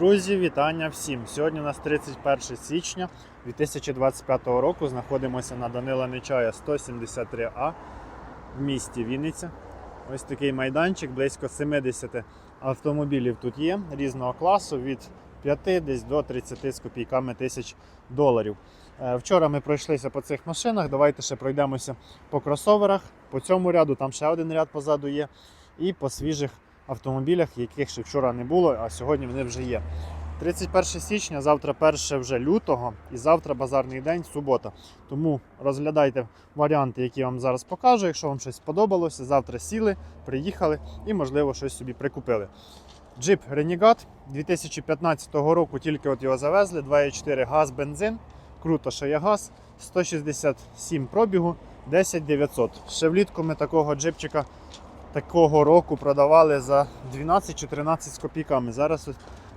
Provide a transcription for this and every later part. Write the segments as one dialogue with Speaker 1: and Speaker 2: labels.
Speaker 1: Друзі, вітання всім! Сьогодні у нас 31 січня 2025 року. Знаходимося на Данила Нечая 173А в місті Вінниця. Ось такий майданчик, близько 70 автомобілів тут є різного класу від 5 десь до 30 з копійками тисяч доларів. Е, Вчора ми пройшлися по цих машинах. Давайте ще пройдемося по кросоверах. По цьому ряду там ще один ряд позаду є. І по свіжих автомобілях, яких ще вчора не було, а сьогодні вони вже є. 31 січня, завтра 1 вже лютого, і завтра базарний день, субота. Тому розглядайте варіанти, які я вам зараз покажу. Якщо вам щось сподобалося, завтра сіли, приїхали і, можливо, щось собі прикупили. Джип Renegade 2015 року тільки от його завезли. 2,4 газ, бензин. Круто, що є газ. 167 пробігу, 10 900. Ще влітку ми такого джипчика такого року продавали за 12-14 з копійками. Зараз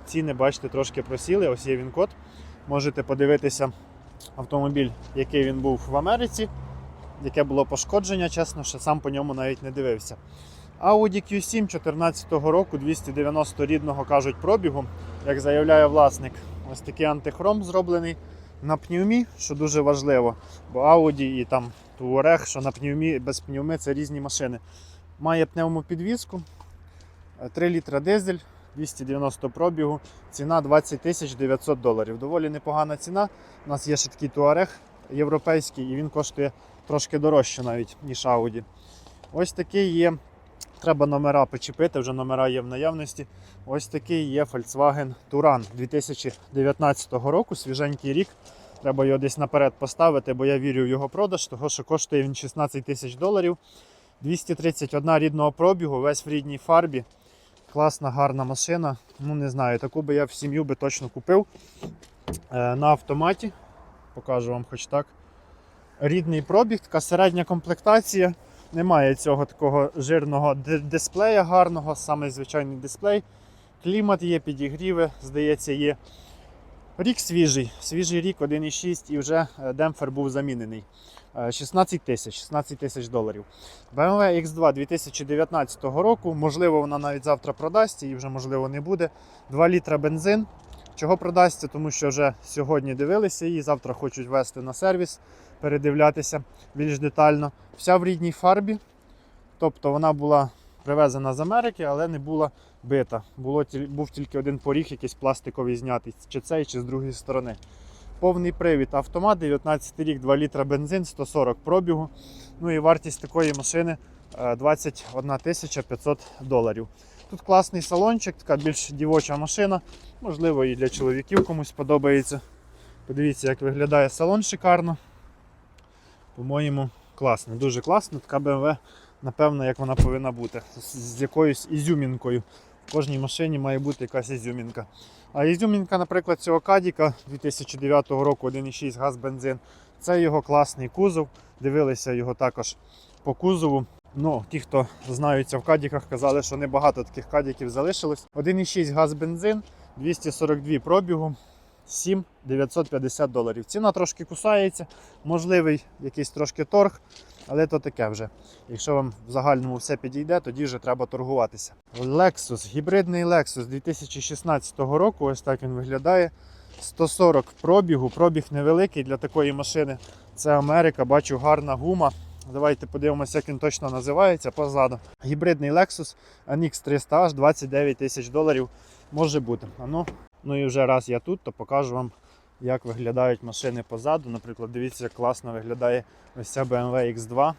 Speaker 1: ціни, бачите, трошки просіли. Ось є він код. Можете подивитися автомобіль, який він був в Америці, яке було пошкодження, чесно, що сам по ньому навіть не дивився. Audi Q7 14 року, 290 рідного кажуть пробігу, як заявляє власник. Ось такий антихром зроблений на пневмі, що дуже важливо. Бо Audi і там Touareg, що на пневмі, без пневми це різні машини. Має пневмопідвізку, 3 літра дизель, 290 пробігу, ціна 20 тисяч 900 доларів. Доволі непогана ціна. У нас є ще такий Touareg європейський, і він коштує трошки дорожче навіть, ніж Audi. Ось такий є. Треба номера почепити, вже номера є в наявності. Ось такий є Volkswagen Touran 2019 року, свіженький рік. Треба його десь наперед поставити, бо я вірю в його продаж, того що коштує він 16 тисяч доларів. 231 рідного пробігу, весь в рідній фарбі. Класна, гарна машина. Ну, не знаю, таку би я в сім'ю би точно купив. Е, на автоматі. Покажу вам хоч так. Рідний пробіг, така середня комплектація. Немає цього такого жирного дисплея гарного, саме звичайний дисплей. Клімат є, підігріви, здається, є. Рік свіжий, свіжий рік 1,6 і вже е, демпфер був замінений. Е, 16 тисяч 16 тисяч доларів. BMW X2 2019 року, можливо, вона навіть завтра продасться, і вже можливо не буде. 2 літра бензин. Чого продасться? Тому що вже сьогодні дивилися її, завтра хочуть вести на сервіс, передивлятися більш детально. Вся в рідній фарбі. Тобто вона була привезена з Америки, але не була бита. Було, був тільки один поріг, якийсь пластиковий знятий, чи цей, чи з другої сторони. Повний привід автомат, 19 рік, 2 літра бензин, 140 пробігу. Ну і вартість такої машини е, 21 тисяча 500 доларів. Тут класний салончик, така більш дівоча машина. Можливо, і для чоловіків комусь подобається. Подивіться, як виглядає салон шикарно. По-моєму, класно, дуже класно. Така BMW, напевно, як вона повинна бути. З якоюсь ізюмінкою. В кожній машині має бути якась ізюмінка. А ізюмінка, наприклад, цього Кадіка 2009 року 1,6 газ бензин. Це його класний кузов. Дивилися його також по кузову. Ну, ті, хто знаються в кадіках, казали, що небагато таких кадіків залишилось. 1,6 газ бензин, 242 пробігу, 7 950 доларів. Ціна трошки кусається, можливий якийсь трошки торг, але то таке вже. Якщо вам в загальному все підійде, тоді вже треба торгуватися. Lexus, гібридний Lexus 2016 року, ось так він виглядає. 140 пробігу, пробіг невеликий для такої машини. Це Америка, бачу гарна гума. Давайте подивимося, як він точно називається позаду. Гібридний Lexus NX 300H 29 тисяч доларів може бути. А ну, ну і вже раз я тут, то покажу вам, як виглядають машини позаду. Наприклад, дивіться, як класно виглядає ось ця BMW X2.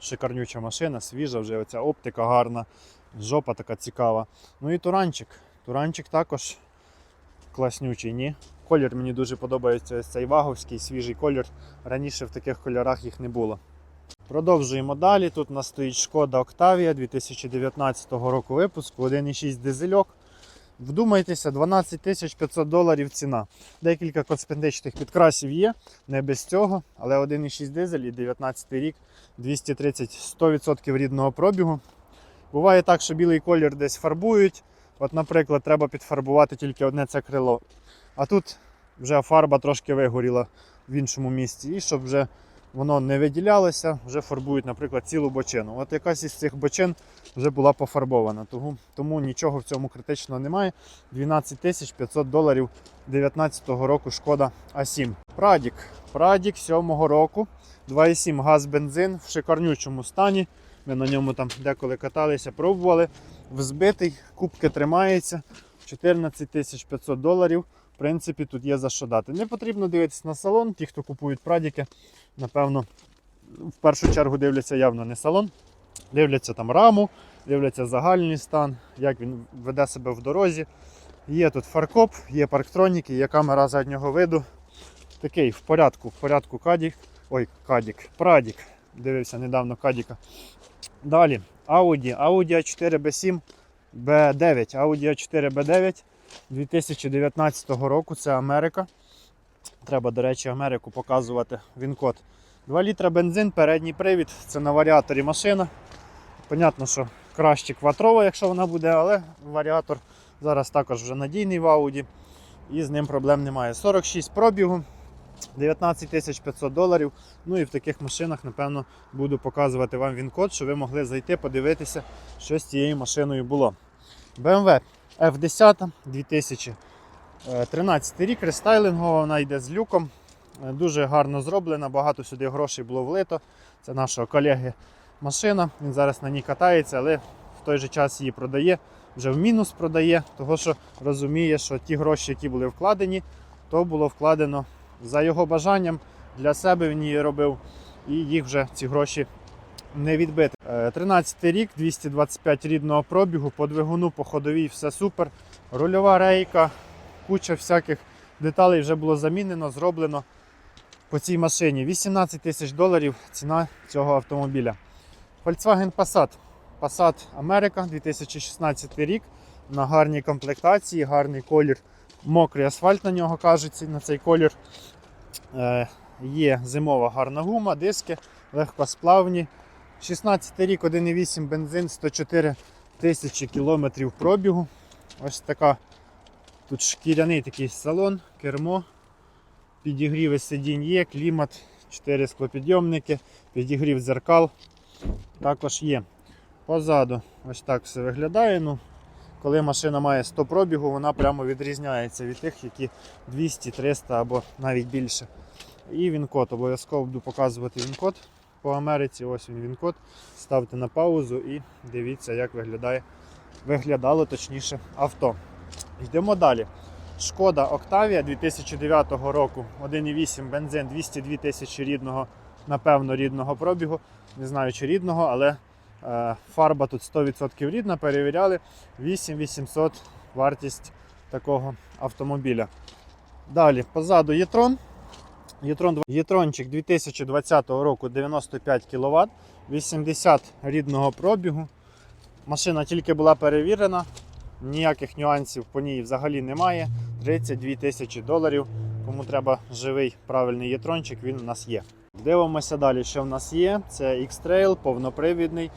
Speaker 1: Шикарнюча машина, свіжа, вже оця оптика гарна, жопа така цікава. Ну і туранчик. Туранчик також класнючий, ні? Колір мені дуже подобається ось цей ваговський свіжий колір. Раніше в таких кольорах їх не було. Продовжуємо далі. Тут у нас стоїть шкода Octavia 2019 року випуску, 1,6 дизельок. Вдумайтеся, 12 500 доларів ціна. Декілька косметичних підкрасів є, не без цього, але 1,6 дизель і 19 рік, 230 100% рідного пробігу. Буває так, що білий колір десь фарбують. От, наприклад, треба підфарбувати тільки одне це крило. А тут вже фарба трошки вигоріла в іншому місці. І щоб вже воно не виділялося, вже фарбують, наприклад, цілу бочину. От якась із цих бочин вже була пофарбована. Тому, тому нічого в цьому критичного немає. 12 тисяч 500 доларів 2019 року шкода А7. Прадік. Прадік 7-го року. 2,7 газ бензин в шикарнючому стані. Ми на ньому там деколи каталися, пробували. Взбитий, кубки тримається. 14 тисяч 500 доларів. В принципі, тут є за що дати. Не потрібно дивитися на салон. Ті, хто купують прадіки, напевно, в першу чергу дивляться явно не салон. Дивляться там раму, дивляться загальний стан, як він веде себе в дорозі. Є тут фаркоп, є парктроніки, є камера заднього виду. Такий в порядку, в порядку кадік. Ой, кадік, прадік. Дивився недавно кадіка. Далі Audi, Audi A4 B7 B9, Audi A4 B9 2019 року. Це Америка. Треба, до речі, Америку показувати він-код. 2 літра бензин, передній привід, це на варіаторі машина. Понятно, що краще кватрова, якщо вона буде, але варіатор зараз також вже надійний в Audi. І з ним проблем немає. 46 пробігу, 19 500 доларів. Ну і в таких машинах, напевно, буду показувати вам він-код, щоб ви могли зайти, подивитися, що з цією машиною було. BMW F10 2013 рік, рестайлингова, вона йде з люком. Е, Дуже гарно зроблена, багато сюди грошей було влито. Це нашого колеги машина. Він зараз на ній катається, але в той же час її продає, вже в мінус продає, тому що розуміє, що ті гроші, які були вкладені, то було вкладено за його бажанням. Для себе він її робив, і їх вже ці гроші не відбити. 13 рік, 225 рідного пробігу, по двигуну, по ходовій, все супер. Рульова рейка, куча всяких деталей вже було замінено, зроблено по цій машині. 18 тисяч доларів ціна цього автомобіля. Volkswagen Passat. Passat Америка 2016 рік. На гарній комплектації, гарний колір, мокрий асфальт на нього кажеться, на цей колір. Е, є зимова гарна гума, диски, легкосплавні. 16 рік, 1,8 бензин, 104 тисячі кілометрів пробігу. Ось така тут шкіряний такий салон, кермо, підігріви сидінь є, клімат, 4 склопідйомники, підігрів дзеркал також є. Позаду ось так все виглядає. Ну, коли машина має 100 пробігу, вона прямо відрізняється від тих, які 200, 300 або навіть більше. І він-код. Обов'язково буду показувати він-код по Америці. Ось він він-код. Ставте на паузу і дивіться, як виглядає, виглядало точніше авто. Йдемо далі. Шкода Octavia 2009 року, 1,8 бензин, 202 тисячі рідного, напевно, рідного пробігу. Не знаю, чи рідного, але е, фарба тут 100% рідна, перевіряли. 8800 вартість такого автомобіля. Далі, позаду Єтрон. Єтрон, Єтрончик 2020 року 95 кВт, 80 рідного пробігу. Машина тільки була перевірена, ніяких нюансів по ній взагалі немає. 32 тисячі доларів. Кому треба живий правильний єтрончик, він у нас є. Дивимося далі, що в нас є. Це X-Trail, повнопривідний.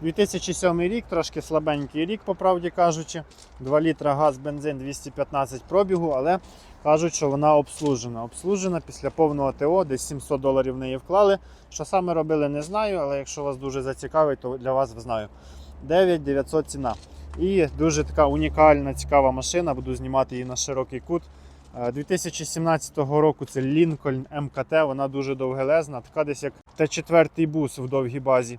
Speaker 1: 2007 рік, трошки слабенький рік, по правді кажучи. 2 літра газ, бензин 215 пробігу, але кажуть, що вона обслужена. Обслужена після повного ТО, десь 700 доларів в неї вклали. Що саме робили, не знаю, але якщо вас дуже зацікавить, то для вас знаю. 9900 ціна. І дуже така унікальна, цікава машина. Буду знімати її на широкий кут. Е, 2017 року це Lincoln МКТ, вона дуже довгелезна, така десь як Т4 бус в довгій базі.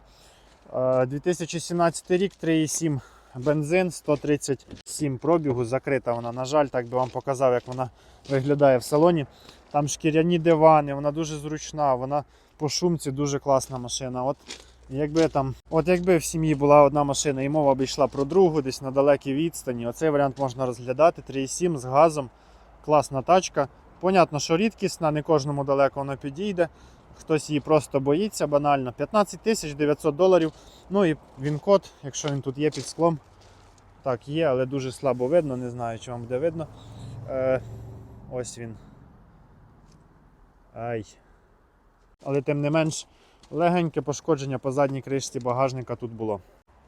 Speaker 1: Е, 2017 рік 3,7 бензин, 137 пробігу, закрита вона. На жаль, так би вам показав, як вона виглядає в салоні. Там шкіряні дивани, вона дуже зручна, вона по шумці дуже класна машина. От якби там, от якби в сім'ї була одна машина і мова б йшла про другу, десь на далекій відстані, оцей варіант можна розглядати. 3,7 з газом, класна тачка. Понятно, що рідкісна, не кожному далеко вона підійде. Хтось її просто боїться банально. 15 тисяч 900 доларів. Ну і він код, якщо він тут є під склом. Так, є, але дуже слабо видно, не знаю, чи вам буде видно. Е, ось він. Ай. Але тим не менш, легеньке пошкодження по задній кришці багажника тут було.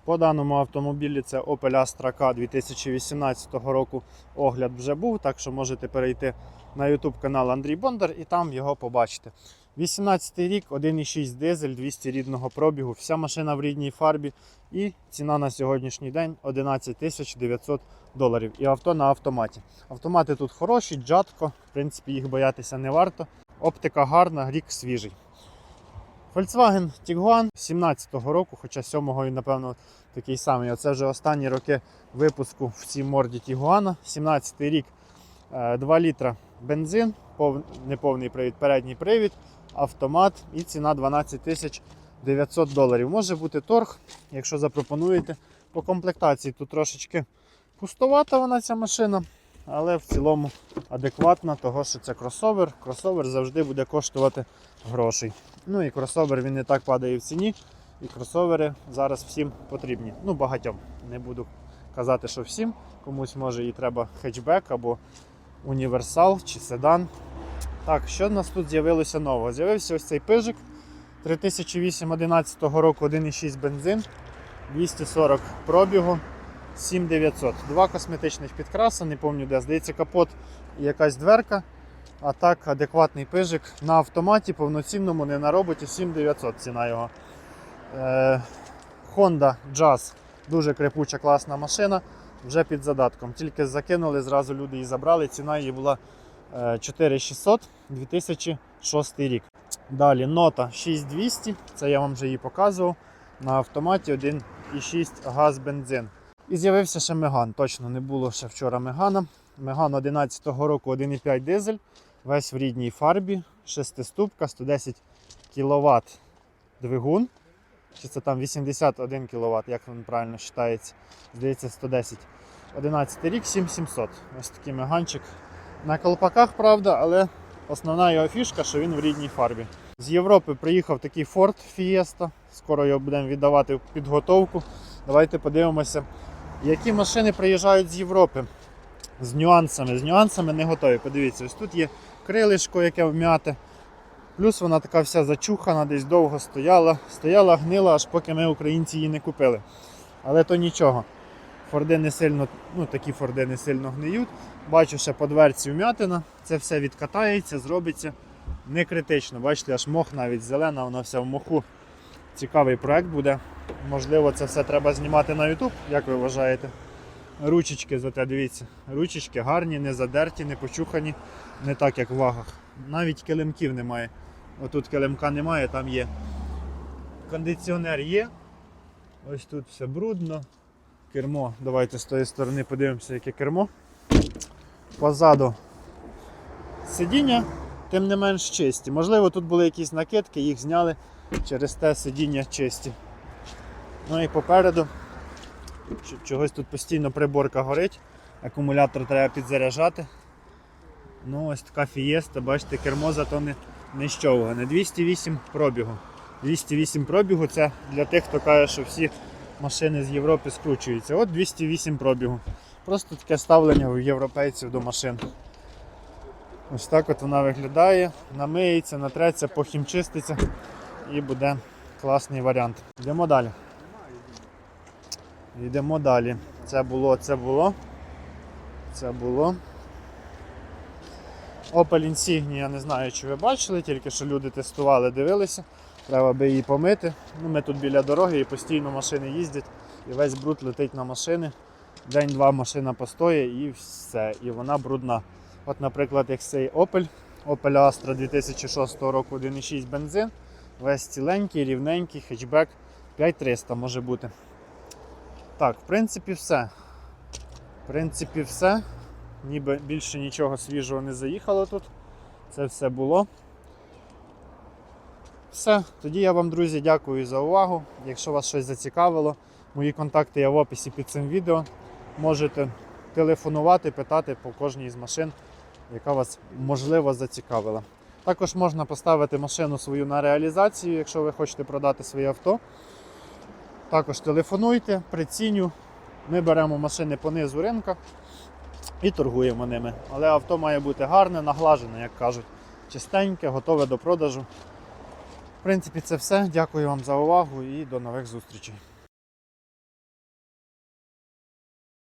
Speaker 1: По даному автомобілі це Opel Astra K 2018 року огляд вже був, так що можете перейти на YouTube канал Андрій Бондар і там його побачите. 18 рік, 1,6 дизель, 200 рідного пробігу, вся машина в рідній фарбі і ціна на сьогоднішній день 11 тисяч 900 доларів. І авто на автоматі. Автомати тут хороші, джатко, в принципі, їх боятися не варто. Оптика гарна, рік свіжий. Volkswagen Tiguan 17-го року, хоча 7-го він, напевно, такий самий. Оце вже останні роки випуску в цій морді Тігуана. 17-й рік, е, 2 літра бензин, пов... неповний привід, передній привід, автомат і ціна 12 тисяч 900 доларів. Може бути торг, якщо запропонуєте. По комплектації тут трошечки пустовата вона ця машина, але в цілому адекватна, того що це кросовер. Кросовер завжди буде коштувати грошей. Ну і кросовер він не так падає в ціні. І кросовери зараз всім потрібні. Ну, багатьом. Не буду казати, що всім. Комусь може і треба хетчбек або універсал чи седан. Так, що в нас тут з'явилося нового? З'явився ось цей пижик 3008 року 1,6 бензин, 240 пробігу, 7900. Два косметичних підкраси, не пам'ятаю де. Здається, капот і якась дверка. А так, адекватний пижик на автоматі, повноцінному, не на роботі, 7900 ціна його. Е, Honda Jazz дуже крепуча, класна машина, вже під задатком. Тільки закинули, зразу люди її забрали. Ціна її була е, 4600 2006 рік. Далі нота 6200, це я вам вже її показував. На автоматі 1,6 газ бензин. І з'явився ще Меган. Точно не було ще вчора Мегана. Меган 11-го року 1,5 дизель, весь в рідній фарбі, шестиступка, 110 кВт двигун. Чи це там 81 кВт, як він правильно вважається. Здається, 110. 11 рік, 7700. Ось такий меганчик. На колпаках, правда, але основна його фішка, що він в рідній фарбі. З Європи приїхав такий Ford Fiesta. Скоро його будемо віддавати в підготовку. Давайте подивимося, які машини приїжджають з Європи. З нюансами. З нюансами не готові. Подивіться, ось тут є крилишко, яке вм'яте. Плюс вона така вся зачухана, десь довго стояла. Стояла, гнила, аж поки ми, українці, її не купили. Але то нічого. Форди не сильно, ну такі форди не сильно гниють. Бачу, ще по дверці вм'ятина. Це все відкатається, зробиться не критично. Бачите, аж мох навіть зелена, вона вся в моху. Цікавий проект буде. Можливо, це все треба знімати на YouTube, як ви вважаєте. Ручечки, зате дивіться, ручечки гарні, не задерті, не почухані, не так як в вагах. Навіть килимків немає. Отут килимка немає, там є. Кондиціонер є. Ось тут все брудно. Кермо. Давайте з тої сторони подивимося, яке кермо. Позаду сидіння, тим не менш чисті. Можливо, тут були якісь накидки, їх зняли через те сидіння чисті. Ну і попереду чогось тут постійно приборка горить, акумулятор треба підзаряджати. Ну, ось така фієста, бачите, кермо зато не, не щовгане. 208 пробігу. 208 пробігу це для тих, хто каже, що всі машини з Європи скручуються. От 208 пробігу. Просто таке ставлення у європейців до машин. Ось так от вона виглядає, намиється, натреться, похімчиститься і буде класний варіант. Йдемо далі. Йдемо далі. Це було, це було. Це було. Opel Insignia, я не знаю, чи ви бачили, тільки що люди тестували, дивилися. Треба би її помити. Ну, Ми тут біля дороги і постійно машини їздять, і весь бруд летить на машини. День-два машина постоє і все. І вона брудна. От, наприклад, як цей Opel, Opel Astra 2006 року 1,6 бензин. Весь ціленький, рівненький, хетчбек 5300 може бути. Так, в принципі, все. В принципі, все. Ніби більше нічого свіжого не заїхало тут. Це все було. Все. Тоді я вам, друзі, дякую за увагу. Якщо вас щось зацікавило, мої контакти є в описі під цим відео. Можете телефонувати, питати по кожній з машин, яка вас можливо зацікавила. Також можна поставити машину свою на реалізацію, якщо ви хочете продати своє авто. Також телефонуйте, приціню. Ми беремо машини по низу ринка і торгуємо ними. Але авто має бути гарне, наглажене, як кажуть, чистеньке, готове до продажу. В принципі, це все. Дякую вам за увагу і до нових зустрічей.